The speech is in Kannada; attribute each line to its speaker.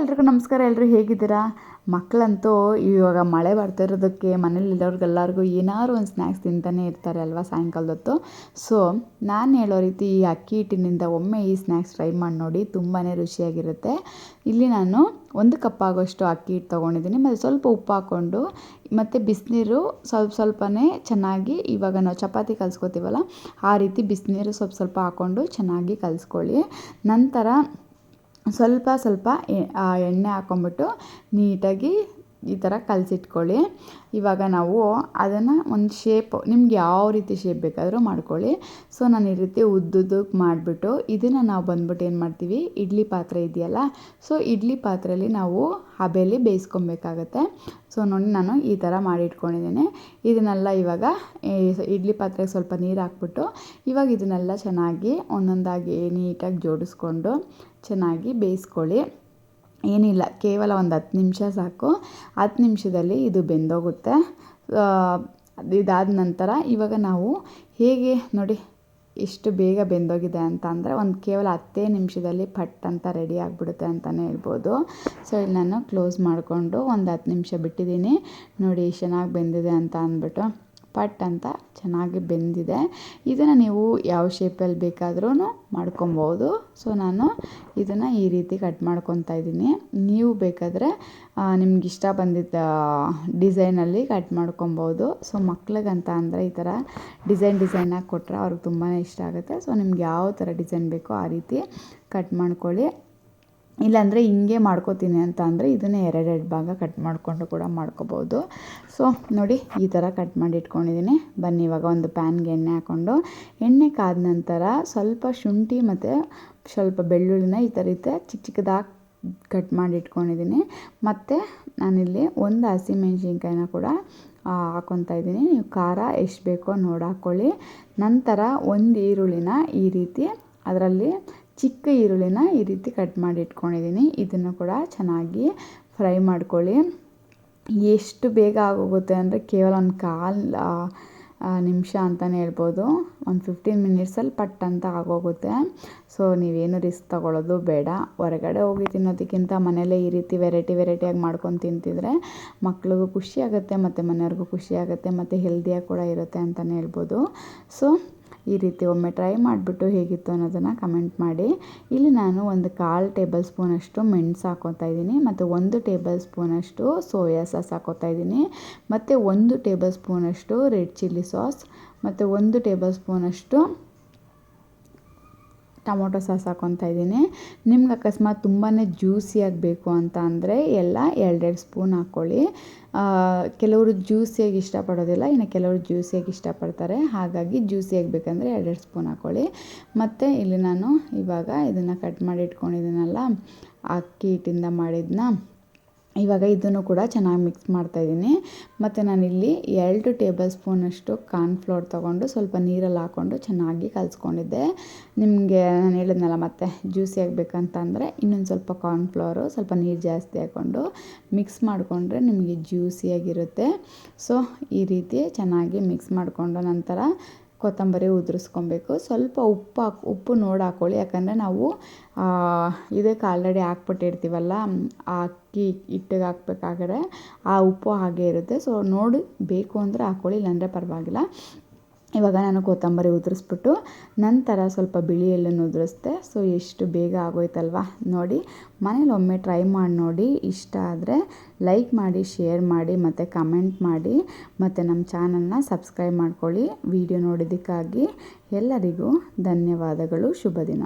Speaker 1: ಎಲ್ರಿಗೂ ನಮಸ್ಕಾರ ಎಲ್ಲರೂ ಹೇಗಿದ್ದೀರಾ? ಮಕ್ಕಳಂತೂ ಇವಾಗ ಮಳೆ ಬರ್ತಿರೋದಕ್ಕೆ ಮನೇಲಿರೋರ್ಗೆಲ್ಲರಿಗೂ ಏನಾದ್ರು ಒಂದು ಸ್ನ್ಯಾಕ್ಸ್ ತಿಂತಾನೆ ಇರ್ತಾರೆ ಅಲ್ವಾ ಸಾಯಂಕಾಲದೊತ್ತು? ಸೊ ನಾನು ಹೇಳೋ ರೀತಿ ಈ ಅಕ್ಕಿ ಹಿಟ್ಟಿನಿಂದ ಒಮ್ಮೆ ಈ ಸ್ನ್ಯಾಕ್ಸ್ ಟ್ರೈ ಮಾಡಿ ನೋಡಿ ತುಂಬಾ ರುಚಿಯಾಗಿರುತ್ತೆ. ಇಲ್ಲಿ ನಾನು ಒಂದು ಕಪ್ ಆಗೋಷ್ಟು ಅಕ್ಕಿ ಹಿಟ್ಟು ತೊಗೊಂಡಿದ್ದೀನಿ. ಮತ್ತು ಸ್ವಲ್ಪ ಉಪ್ಪು ಹಾಕ್ಕೊಂಡು, ಮತ್ತು ಬಿಸಿನೀರು ಸ್ವಲ್ಪ ಸ್ವಲ್ಪನೇ ಚೆನ್ನಾಗಿ ಇವಾಗ ನಾವು ಚಪಾತಿ ಕಲಿಸ್ಕೋತೀವಲ್ಲ, ಆ ರೀತಿ ಬಿಸಿನೀರು ಸ್ವಲ್ಪ ಸ್ವಲ್ಪ ಹಾಕ್ಕೊಂಡು ಚೆನ್ನಾಗಿ ಕಲಿಸ್ಕೊಳ್ಳಿ. ನಂತರ ಸ್ವಲ್ಪ ಸ್ವಲ್ಪ ಎಣ್ಣೆ ಹಾಕ್ಕೊಂಬಿಟ್ಟು ನೀಟಾಗಿ ಈ ಥರ ಕಲಸಿಟ್ಕೊಳ್ಳಿ. ಇವಾಗ ನಾವು ಅದನ್ನು ಒಂದು ಶೇಪ್ ನಿಮ್ಗೆ ಯಾವ ರೀತಿ ಶೇಪ್ ಬೇಕಾದರೂ ಮಾಡ್ಕೊಳ್ಳಿ. ಸೊ ನಾನು ಈ ರೀತಿ ಉದ್ದುದ್ದಕ್ಕೆ ಮಾಡಿಬಿಟ್ಟು ಇದನ್ನು ನಾವು ಬಂದ್ಬಿಟ್ಟು ಏನು ಮಾಡ್ತೀವಿ? ಇಡ್ಲಿ ಪಾತ್ರೆ ಇದೆಯಲ್ಲ? ಸೊ ಇಡ್ಲಿ ಪಾತ್ರೆಯಲ್ಲಿ ನಾವು ಹಬೆಯಲ್ಲಿ ಬೇಯಿಸ್ಕೊಬೇಕಾಗತ್ತೆ. ಸೊ ನೋಡಿ ನಾನು ಈ ಥರ ಮಾಡಿಟ್ಕೊಂಡಿದ್ದೀನಿ. ಇದನ್ನೆಲ್ಲ ಇವಾಗ ಇಡ್ಲಿ ಪಾತ್ರೆಗೆ ಸ್ವಲ್ಪ ನೀರು ಹಾಕ್ಬಿಟ್ಟು ಇವಾಗ ಇದನ್ನೆಲ್ಲ ಚೆನ್ನಾಗಿ ಒಂದೊಂದಾಗಿ ನೀಟಾಗಿ ಜೋಡಿಸ್ಕೊಂಡು ಚೆನ್ನಾಗಿ ಬೇಯಿಸ್ಕೊಳ್ಳಿ. ಏನಿಲ್ಲ, ಕೇವಲ ಒಂದು ಹತ್ತು ನಿಮಿಷ ಸಾಕು. ಹತ್ತು ನಿಮಿಷದಲ್ಲಿ ಇದು ಬೆಂದೋಗುತ್ತೆ. ಇದಾದ ನಂತರ ಇವಾಗ ನಾವು ಹೇಗೆ ನೋಡಿ ಎಷ್ಟು ಬೇಗ ಬೆಂದೋಗಿದೆ ಅಂತ ಅಂದರೆ ಒಂದು ಕೇವಲ ಹತ್ತೇ ನಿಮಿಷದಲ್ಲಿ ಪಟ್ ಅಂತ ರೆಡಿ ಆಗಿಬಿಡುತ್ತೆ ಅಂತಲೇ ಹೇಳ್ಬೋದು. ಸೊ ಇಲ್ಲಿ ನಾನು ಕ್ಲೋಸ್ ಮಾಡಿಕೊಂಡು ಒಂದು ಹತ್ತು ನಿಮಿಷ ಬಿಟ್ಟಿದ್ದೀನಿ. ನೋಡಿ, ಚೆನ್ನಾಗಿ ಬೆಂದಿದೆ ಅಂತ ಅಂದ್ಬಿಟ್ಟು. ಪಟ್ ಅಂತ ಚೆನ್ನಾಗಿ ಬೆಂದಿದೆ. ಇದನ್ನು ನೀವು ಯಾವ ಶೇಪಲ್ಲಿ ಬೇಕಾದ್ರೂ ಮಾಡ್ಕೊಬೋದು. ಸೊ ನಾನು ಇದನ್ನು ಈ ರೀತಿ ಕಟ್ ಮಾಡ್ಕೊತಾ ಇದ್ದೀನಿ. ನೀವು ಬೇಕಾದರೆ ನಿಮ್ಗೆ ಇಷ್ಟ ಬಂದಿದ್ದ ಡಿಸೈನಲ್ಲಿ ಕಟ್ ಮಾಡ್ಕೊಬೋದು. ಸೊ ಮಕ್ಳಿಗಂತ ಅಂದರೆ ಈ ಥರ ಡಿಸೈನ್ ಡಿಸೈನಾಗಿ ಕೊಟ್ಟರೆ ಅವ್ರಿಗೆ ತುಂಬಾ ಇಷ್ಟ ಆಗುತ್ತೆ. ಸೊ ನಿಮ್ಗೆ ಯಾವ ಥರ ಡಿಸೈನ್ ಬೇಕೋ ಆ ರೀತಿ ಕಟ್ ಮಾಡ್ಕೊಳ್ಳಿ. ಇಲ್ಲಾಂದರೆ ಹಿಂಗೆ ಮಾಡ್ಕೋತೀನಿ ಅಂತ ಅಂದರೆ ಇದನ್ನೇ ಎರಡೆರಡು ಭಾಗ ಕಟ್ ಮಾಡಿಕೊಂಡು ಕೂಡ ಮಾಡ್ಕೋಬೋದು. ಸೊ ನೋಡಿ, ಈ ಥರ ಕಟ್ ಮಾಡಿ ಇಟ್ಕೊಂಡಿದ್ದೀನಿ. ಬನ್ನಿ, ಇವಾಗ ಒಂದು ಪ್ಯಾನ್ಗೆ ಎಣ್ಣೆ ಹಾಕ್ಕೊಂಡು ಎಣ್ಣೆ ಕಾದ ನಂತರ ಸ್ವಲ್ಪ ಶುಂಠಿ ಮತ್ತು ಸ್ವಲ್ಪ ಬೆಳ್ಳುಳ್ಳಿನ ಈ ಥರ ರೀತಿ ಚಿಕ್ಕ ಚಿಕ್ಕದಾಗಿ ಕಟ್ ಮಾಡಿ ಇಟ್ಕೊಂಡಿದ್ದೀನಿ. ಮತ್ತು ನಾನಿಲ್ಲಿ ಒಂದು ಹಸಿಮೆಣ್ಸಿನ್ಕಾಯಿನ ಕೂಡ ಹಾಕೊತಾ ಇದ್ದೀನಿ. ನೀವು ಖಾರ ಎಷ್ಟು ಬೇಕೋ ನೋಡಿ ಹಾಕ್ಕೊಳ್ಳಿ ನಂತರ ಒಂದು ಈರುಳ್ಳಿನ ಈ ರೀತಿ ಅದರಲ್ಲಿ ಚಿಕ್ಕ ಈರುಳ್ಳಿನ ಈ ರೀತಿ ಕಟ್ ಮಾಡಿ ಇಟ್ಕೊಂಡಿದ್ದೀನಿ. ಇದನ್ನು ಕೂಡ ಚೆನ್ನಾಗಿ ಫ್ರೈ ಮಾಡ್ಕೊಳ್ಳಿ. ಎಷ್ಟು ಬೇಗ ಆಗೋಗುತ್ತೆ ಅಂದರೆ ಕೇವಲ ಒಂದು ಕಾಲು ನಿಮಿಷ ಅಂತಲೇ ಹೇಳ್ಬೋದು. ಒಂದು ಫಿಫ್ಟೀನ್ ಮಿನಿಟ್ಸಲ್ಲಿ ಪಟ್ ಅಂತ ಆಗೋಗುತ್ತೆ. ಸೊ, ನೀವೇನು ರಿಸ್ಕ್ ತಗೊಳ್ಳೋದು ಬೇಡ. ಹೊರಗಡೆ ಹೋಗಿ ತಿನ್ನೋದಕ್ಕಿಂತ ಮನೆಯಲ್ಲೇ ಈ ರೀತಿ ವೆರೈಟಿ ವೆರೈಟಿಯಾಗಿ ಮಾಡ್ಕೊಂಡು ತಿಂತಿದ್ರೆ ಮಕ್ಳಿಗೂ ಖುಷಿ ಆಗುತ್ತೆ, ಮತ್ತು ಮನೆಯವ್ರಿಗೂ ಖುಷಿ ಆಗುತ್ತೆ, ಮತ್ತು ಹೆಲ್ದಿಯಾಗಿ ಕೂಡ ಇರುತ್ತೆ ಅಂತಲೇ ಹೇಳ್ಬೋದು. ಸೊ ಈ ರೀತಿ ಒಮ್ಮೆ ಟ್ರೈ ಮಾಡಿಬಿಟ್ಟು ಹೇಗಿತ್ತು ಅನ್ನೋದನ್ನು ಕಮೆಂಟ್ ಮಾಡಿ. ಇಲ್ಲಿ ನಾನು ಒಂದು ಕಾಲು ಟೇಬಲ್ ಸ್ಪೂನಷ್ಟು ಮೆಣಸು ಹಾಕೋತಾ ಇದ್ದೀನಿ, ಮತ್ತು ಒಂದು ಟೇಬಲ್ ಸ್ಪೂನಷ್ಟು ಸೋಯಾ ಸಾಸ್ ಹಾಕೋತಾ ಇದ್ದೀನಿ, ಮತ್ತು ಒಂದು ಟೇಬಲ್ ಸ್ಪೂನಷ್ಟು ರೆಡ್ ಚಿಲ್ಲಿ ಸಾಸ್, ಮತ್ತು ಒಂದು ಟೇಬಲ್ ಸ್ಪೂನಷ್ಟು ಟೊಮೊಟೊ ಸಾಸ್ ಹಾಕ್ಕೊತಾ ಇದ್ದೀನಿ. ನಿಮ್ಗೆ ಅಕಸ್ಮಾತ್ ತುಂಬಾ ಜ್ಯೂಸಿಯಾಗಿ ಬೇಕು ಅಂತ ಅಂದರೆ ಎಲ್ಲ ಎರಡೆರಡು ಸ್ಪೂನ್ ಹಾಕ್ಕೊಳ್ಳಿ ಕೆಲವರು ಜ್ಯೂಸಿಯಾಗಿ ಇಷ್ಟಪಡೋದಿಲ್ಲ, ಇನ್ನು ಕೆಲವರು ಜ್ಯೂಸಿಯಾಗಿ ಇಷ್ಟಪಡ್ತಾರೆ. ಹಾಗಾಗಿ ಜ್ಯೂಸಿಯಾಗಿ ಬೇಕಂದರೆ ಎರಡೆರಡು ಸ್ಪೂನ್ ಹಾಕ್ಕೊಳ್ಳಿ ಮತ್ತು ಇಲ್ಲಿ ನಾನು ಇವಾಗ ಇದನ್ನು ಕಟ್ ಮಾಡಿ ಇಟ್ಕೊಂಡಿದ್ದೀನಲ್ಲ, ಅಕ್ಕಿ ಹಿಟ್ಟಿಂದ ಮಾಡಿದ್ದನ್ನ ಇವಾಗ ಇದನ್ನು ಕೂಡ ಚೆನ್ನಾಗಿ ಮಿಕ್ಸ್ ಮಾಡ್ತಾಯಿದ್ದೀನಿ ಮತ್ತು ನಾನಿಲ್ಲಿ ಎರಡು ಟೇಬಲ್ ಸ್ಪೂನಷ್ಟು ಕಾರ್ನ್ಫ್ಲೋರ್ ತೊಗೊಂಡು ಸ್ವಲ್ಪ ನೀರಲ್ಲಿ ಹಾಕ್ಕೊಂಡು ಚೆನ್ನಾಗಿ ಕಲಿಸ್ಕೊಂಡಿದ್ದೆ. ನಿಮಗೆ ನಾನು ಹೇಳಿದ್ನಲ್ಲ ಮತ್ತೆ ಜ್ಯೂಸಿ ಆಗಬೇಕಂತ ಅಂದರೆ ಇನ್ನೊಂದು ಸ್ವಲ್ಪ ಕಾರ್ನ್ಫ್ಲೋರು ಸ್ವಲ್ಪ ನೀರು ಜಾಸ್ತಿ ಹಾಕ್ಕೊಂಡು ಮಿಕ್ಸ್ ಮಾಡಿಕೊಂಡ್ರೆ ನಿಮಗೆ ಜ್ಯೂಸಿಯಾಗಿರುತ್ತೆ ಸೊ ಈ ರೀತಿ ಚೆನ್ನಾಗಿ ಮಿಕ್ಸ್ ಮಾಡಿಕೊಂಡು ನಂತರ ಕೊತ್ತಂಬರಿ ಉದುರಿಸ್ಕೊಬೇಕು. ಸ್ವಲ್ಪ ಉಪ್ಪು ಹಾಕಿ, ಉಪ್ಪು ನೋಡಿ ಹಾಕ್ಕೊಳ್ಳಿ ಯಾಕಂದರೆ ನಾವು ಇದಕ್ಕೆ ಆಲ್ರೆಡಿ ಹಾಕ್ಬಿಟ್ಟಿರ್ತೀವಲ್ಲ ಅಕ್ಕಿ ಹಿಟ್ಟಿಗೆ ಹಾಕ್ಬೇಕಾದ್ರೆ ಆ ಉಪ್ಪು ಹಾಗೆ ಇರುತ್ತೆ. ಸೊ ನೋಡಿ, ಬೇಕು ಅಂದರೆ ಹಾಕ್ಕೊಳ್ಳಿ ಇಲ್ಲಾಂದರೆ ಪರವಾಗಿಲ್ಲ. ಇವಾಗ ನಾನು ಕೊತ್ತಂಬರಿ ಉದುರಿಸ್ಬಿಟ್ಟು ನಂತರ ಸ್ವಲ್ಪ ಬಿಳಿ ಎಳ್ಳನ್ನು ಉದುರಿಸ್ದೆ. ಸೊ, ಎಷ್ಟು ಬೇಗ ಆಗೋಯ್ತಲ್ವ ನೋಡಿ. ಮನೇಲಿ ಒಮ್ಮೆ ಟ್ರೈ ಮಾಡಿ ನೋಡಿ. ಇಷ್ಟ ಆದರೆ ಲೈಕ್ ಮಾಡಿ, ಶೇರ್ ಮಾಡಿ, ಮತ್ತು ಕಮೆಂಟ್ ಮಾಡಿ. ಮತ್ತು ನಮ್ಮ ಚಾನಲ್ನ ಸಬ್ಸ್ಕ್ರೈಬ್ ಮಾಡ್ಕೊಳ್ಳಿ. ವಿಡಿಯೋ ನೋಡಿದ್ದಕ್ಕಾಗಿ ಎಲ್ಲರಿಗೂ ಧನ್ಯವಾದಗಳು. ಶುಭ ದಿನ